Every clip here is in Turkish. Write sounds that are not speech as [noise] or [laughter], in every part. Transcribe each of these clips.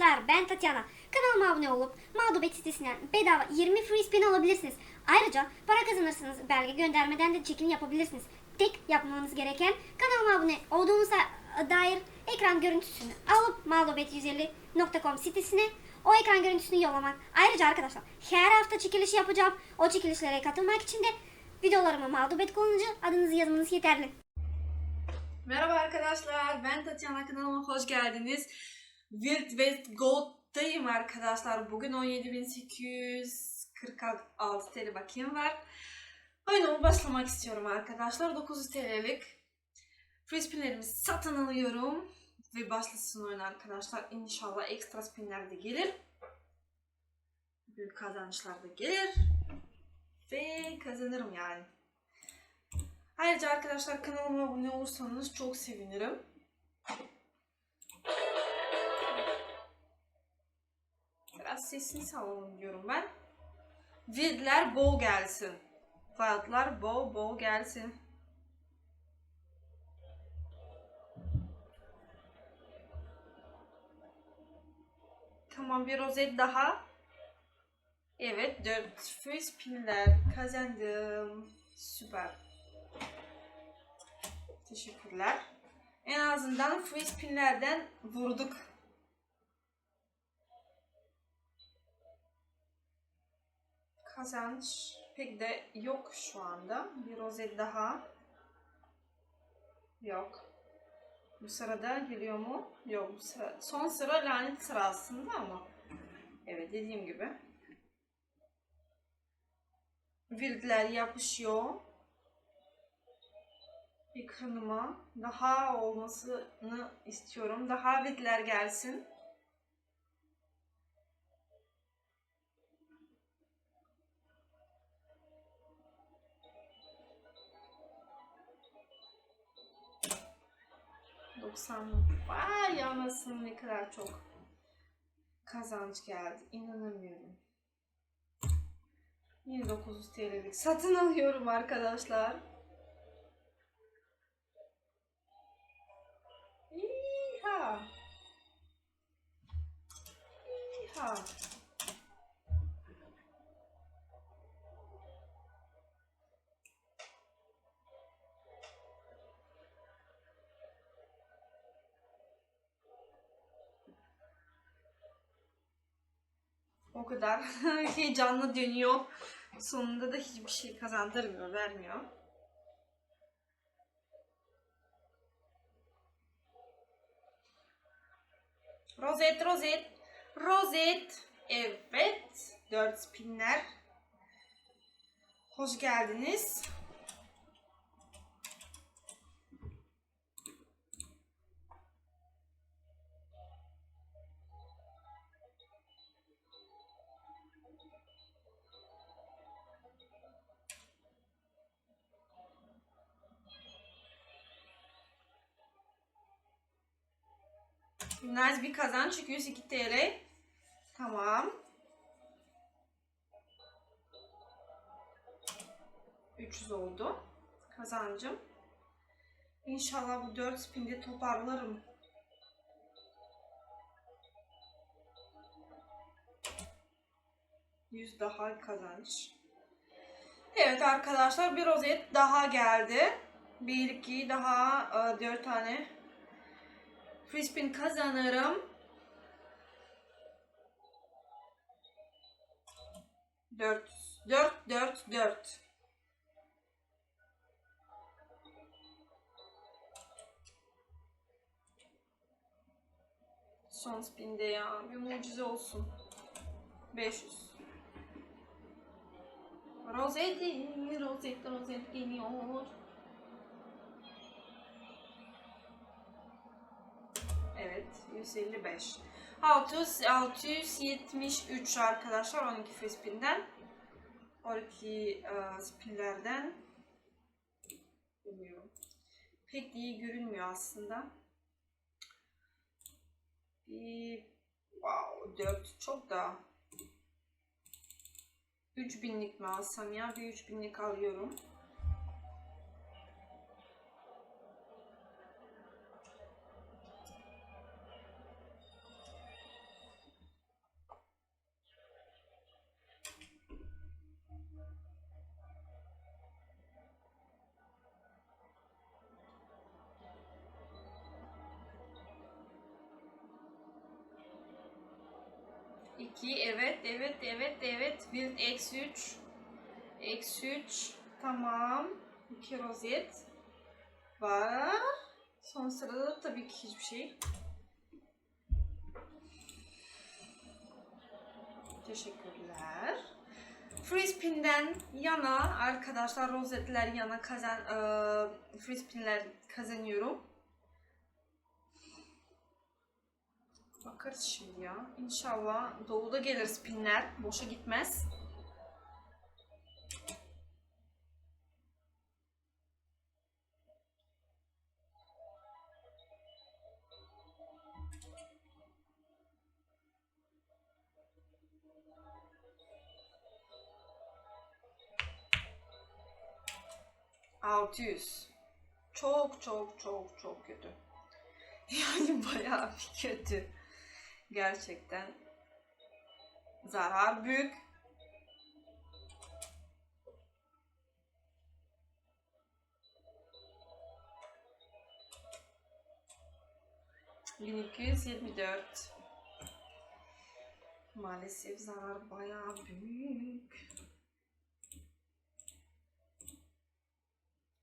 arkadaşlar ben Tatyana. Kanalıma abone olup Mağdubet sitesinden bedava 20 free spin alabilirsiniz. Ayrıca para kazanırsınız. Belge göndermeden de çekim yapabilirsiniz. Tek yapmanız gereken kanalıma abone olduğunuza dair ekran görüntüsünü alıp mağdubet150.com sitesine o ekran görüntüsünü yollamak. Ayrıca arkadaşlar her hafta çekiliş yapacağım. O çekilişlere katılmak için de videolarıma mağdubet kullanıcı adınızı yazmanız yeterli. Merhaba arkadaşlar, ben Tatyana kanalıma hoş geldiniz. Wild West Gold'dayım arkadaşlar. Bugün 17.846 TL bakiyem var. Oyunuma başlamak istiyorum arkadaşlar. 900 TL'lik free spinlerimi satın alıyorum. Ve başlasın oyun arkadaşlar. İnşallah ekstra spinler de gelir. Büyük kazançlar da gelir. Ve kazanırım yani. Ayrıca arkadaşlar kanalıma abone olursanız çok sevinirim. Sesini sallalım diyorum ben. Vidler bol gelsin. Fiyatlar bol bol gelsin. Tamam bir rozet daha. Evet 4 free spinler kazandım. Süper. Teşekkürler. En azından free spinlerden vurduk. Kazanç pek de yok şu anda. Bir rozet daha. Yok. Bu sırada geliyor mu? Yok. Bu sıra, son sıra lanet sıra aslında ama. Evet dediğim gibi. Virgüler yapışıyor ekranıma daha olmasını istiyorum. Daha vidler gelsin. Doksan Vay anasını ne kadar çok kazanç geldi. İnanamıyorum. Yine 900 TL'lik satın alıyorum arkadaşlar. Yeehaw. Yeehaw. O kadar [laughs] heyecanlı dönüyor. Sonunda da hiçbir şey kazandırmıyor, vermiyor. Rozet, rozet, rozet. Evet. Dört spinler. Hoş geldiniz. Nice bir kazanç. 202 TL. Tamam. 300 oldu. Kazancım. İnşallah bu 4 spinde toparlarım. Yüz daha kazanç. Evet arkadaşlar bir rozet daha geldi. 1 2 daha 4 tane Free spin kazanırım. Dört. Dört, dört, dört. Son spinde ya. Bir mucize olsun. 500. Rosette, Rosette, Rosette geliyor. Evet, 155. 600, 673 arkadaşlar 12 free spin'den. 12 uh, spinlerden. Bilmiyorum. Pek iyi görünmüyor aslında. Bir, wow, 4 çok da. 3000'lik mi alsam ya? Bir 3000'lik alıyorum. 2 evet evet evet evet. Wild eksi 3. Eksi 3. Tamam. 2 rozet. Var. Son sırada da tabii ki hiçbir şey. Teşekkürler. Free spin'den yana arkadaşlar rozetler yana kazan eee free spin'ler kazanıyorum. Bakarız şimdi ya. İnşallah doluda gelir spinler. Boşa gitmez. Altı yüz. Çok çok çok çok kötü. [laughs] Yani bayağı bir kötü. Gerçekten zarar büyük. Bin iki dört. Maalesef zarar bayağı büyük.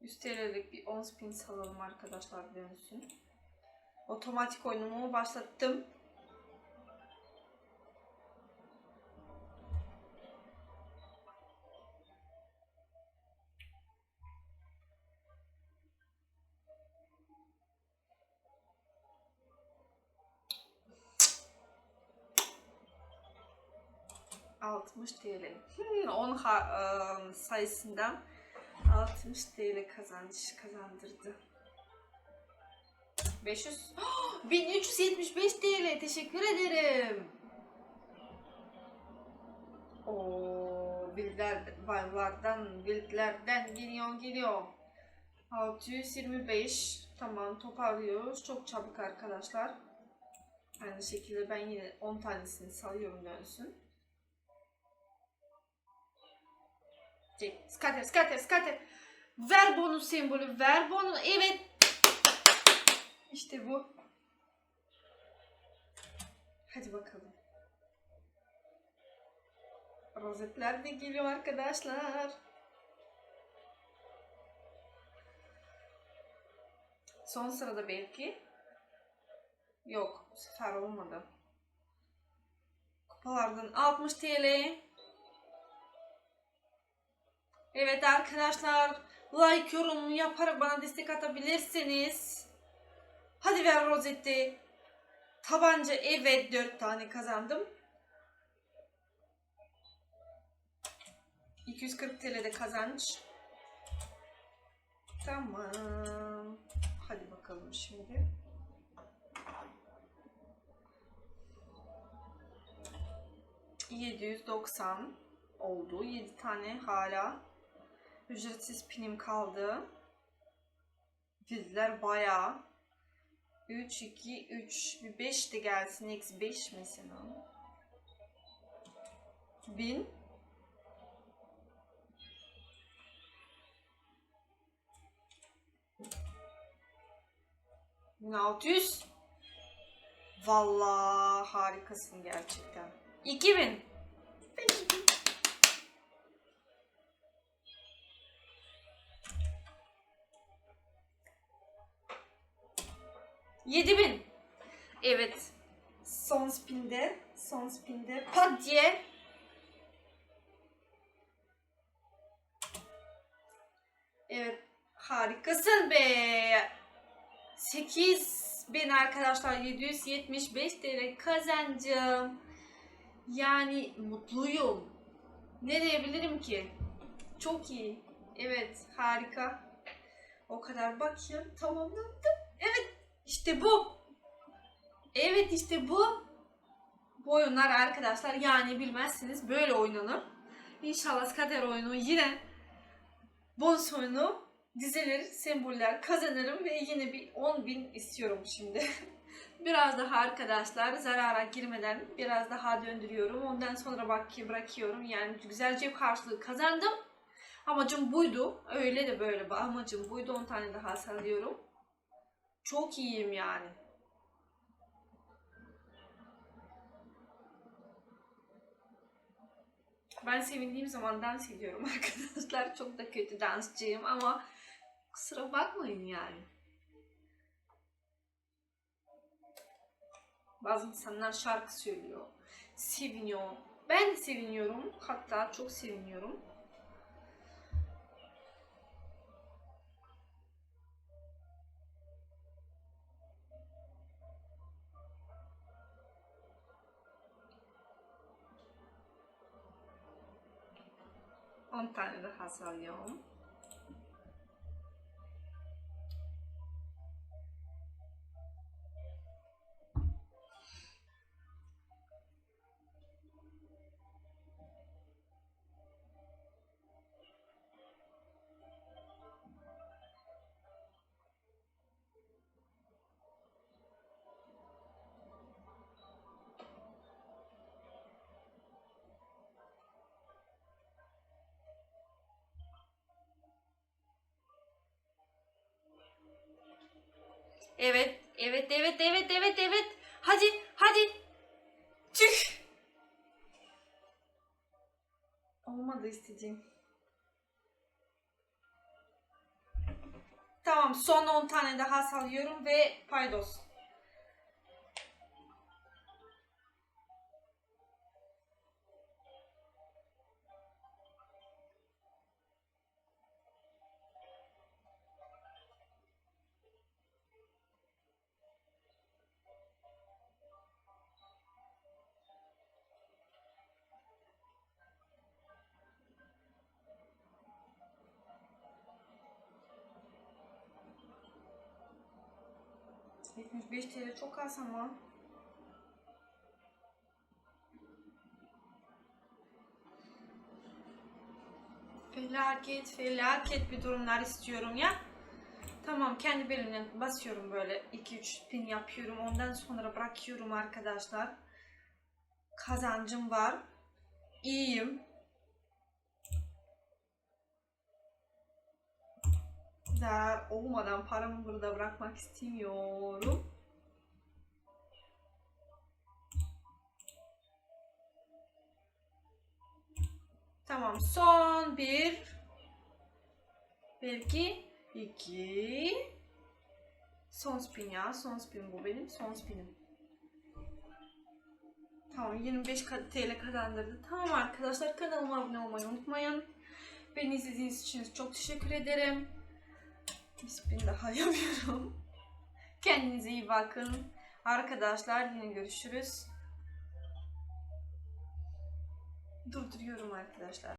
100 TL'lik bir 10 spin salalım arkadaşlar dönsün. Otomatik oyunumu başlattım. ...60 TL. Hmm, 10 ha- ıı, sayısından 60 TL kazanç kazandırdı. 500 Oh, 1375 TL teşekkür ederim. O bildler varlardan bildlerden geliyor geliyor. 625 tamam toparlıyoruz. Çok çabuk arkadaşlar. Aynı şekilde ben yine 10 tanesini salıyorum dönsün. Şey, Skater, skater, skater. Ver bonus sembolü, ver bonus. Evet. İşte bu. Hadi bakalım. Rozetler de geliyor arkadaşlar. Son sırada belki. Yok, bu sefer olmadı. Kupalardan 60 TL. Evet arkadaşlar, like yorum yaparak bana destek atabilirsiniz. Hadi ver rozeti. Tabanca evet 4 tane kazandım. 240 TL'de kazanç. Tamam. Hadi bakalım şimdi. ...790 oldu. 7 tane hala ücretsiz pinim kaldı. Dizler bayağı 3, 2, 3, bir 5 de gelsin. Eksi 5 mesela. 1000. Bin altı yüz. Vallahi harikasın gerçekten. 2000. 7000. Evet. Son spinde, son spinde pat diye Evet, harikasın be. 8 bin arkadaşlar 775 TL kazancım. Yani mutluyum. Ne diyebilirim ki? Çok iyi. Evet, harika. O kadar bakayım. Tamamlandı. İşte bu. Evet işte bu. Bu oyunlar arkadaşlar yani bilmezsiniz böyle oynanır. İnşallah skater oyunu yine bonus oyunu dizilir, semboller kazanırım ve yine bir 10.000 istiyorum şimdi. [laughs] biraz daha arkadaşlar zarara girmeden biraz daha döndürüyorum. Ondan sonra bak bırakıyorum. Yani güzel cep karşılığı kazandım. Amacım buydu. Öyle de böyle. Amacım buydu. 10 tane daha salıyorum. Çok iyiyim yani. Ben sevindiğim zaman dans ediyorum [laughs] arkadaşlar. Çok da kötü dansçıyım ama kusura bakmayın yani. Bazı insanlar şarkı söylüyor, seviniyor. Ben de seviniyorum, hatta çok seviniyorum. On tane daha sayıyorum. Evet, evet, evet, evet, evet, evet. Hadi, hadi. Tüh. Olmadı istediğim. Tamam, son 10 tane daha salıyorum ve paydos. Yetmiş beş TL çok az ama. Felaket, felaket bir durumlar istiyorum ya. Tamam kendi belimle basıyorum böyle 2-3 pin yapıyorum. Ondan sonra bırakıyorum arkadaşlar. Kazancım var. İyiyim. Zarar olmadan paramı burada bırakmak istemiyorum. Tamam son bir belki iki son spin ya son spin bu benim son spinim. Tamam 25 ka- TL kazandırdı. Tamam arkadaşlar kanalıma abone olmayı unutmayın. Beni izlediğiniz için çok teşekkür ederim. Bir spin daha [laughs] yapıyorum. Kendinize iyi bakın. Arkadaşlar yine görüşürüz. Durduruyorum arkadaşlar.